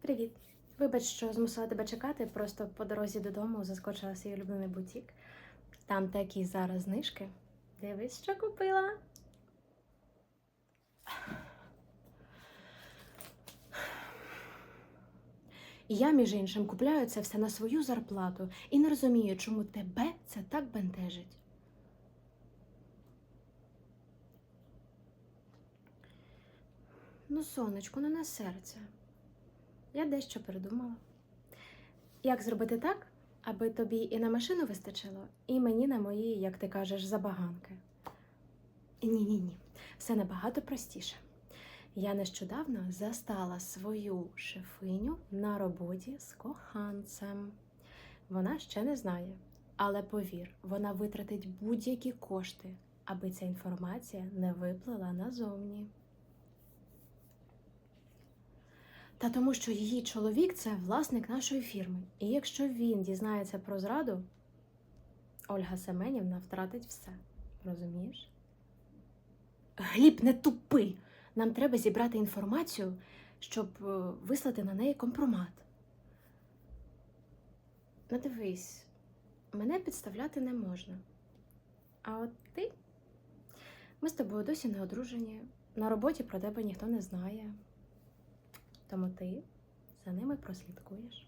Привіт. Вибач, що змусила тебе чекати. Просто по дорозі додому заскочила свій улюблений бутік. Там такі зараз знижки. Дивись, що купила. Я, між іншим, купляю це все на свою зарплату і не розумію, чому тебе це так бентежить. Ну, сонечко, не на серце. Я дещо придумала. Як зробити так, аби тобі і на машину вистачило, і мені на мої, як ти кажеш, забаганки? Ні, ні, ні. Все набагато простіше. Я нещодавно застала свою шефиню на роботі з коханцем. Вона ще не знає, але повір, вона витратить будь-які кошти, аби ця інформація не виплила назовні. Та тому, що її чоловік це власник нашої фірми. І якщо він дізнається про зраду, Ольга Семенівна втратить все. Розумієш? Гліб, не тупи! Нам треба зібрати інформацію, щоб е, вислати на неї компромат. Ну, дивись, мене підставляти не можна. А от ти? Ми з тобою досі не одружені. На роботі про тебе ніхто не знає. Тому ти за ними прослідкуєш.